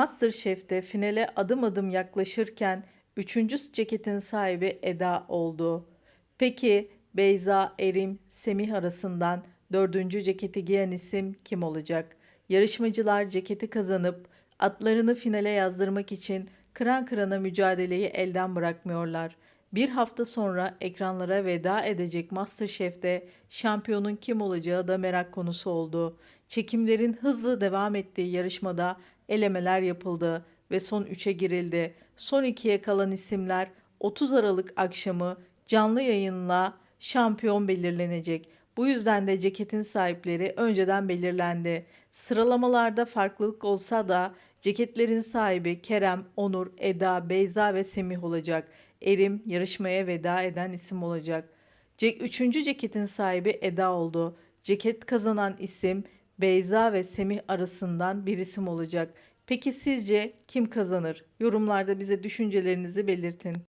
MasterChef'te finale adım adım yaklaşırken 3. ceketin sahibi Eda oldu. Peki Beyza, Erim, Semih arasından 4. ceketi giyen isim kim olacak? Yarışmacılar ceketi kazanıp atlarını finale yazdırmak için kıran kırana mücadeleyi elden bırakmıyorlar. Bir hafta sonra ekranlara veda edecek MasterChef'te şampiyonun kim olacağı da merak konusu oldu. Çekimlerin hızlı devam ettiği yarışmada elemeler yapıldı ve son 3'e girildi. Son 2'ye kalan isimler 30 Aralık akşamı canlı yayınla şampiyon belirlenecek. Bu yüzden de ceketin sahipleri önceden belirlendi. Sıralamalarda farklılık olsa da ceketlerin sahibi Kerem, Onur, Eda, Beyza ve Semih olacak. Erim yarışmaya veda eden isim olacak. Ce- Üçüncü ceketin sahibi Eda oldu. Ceket kazanan isim Beyza ve Semih arasından bir isim olacak. Peki sizce kim kazanır? Yorumlarda bize düşüncelerinizi belirtin.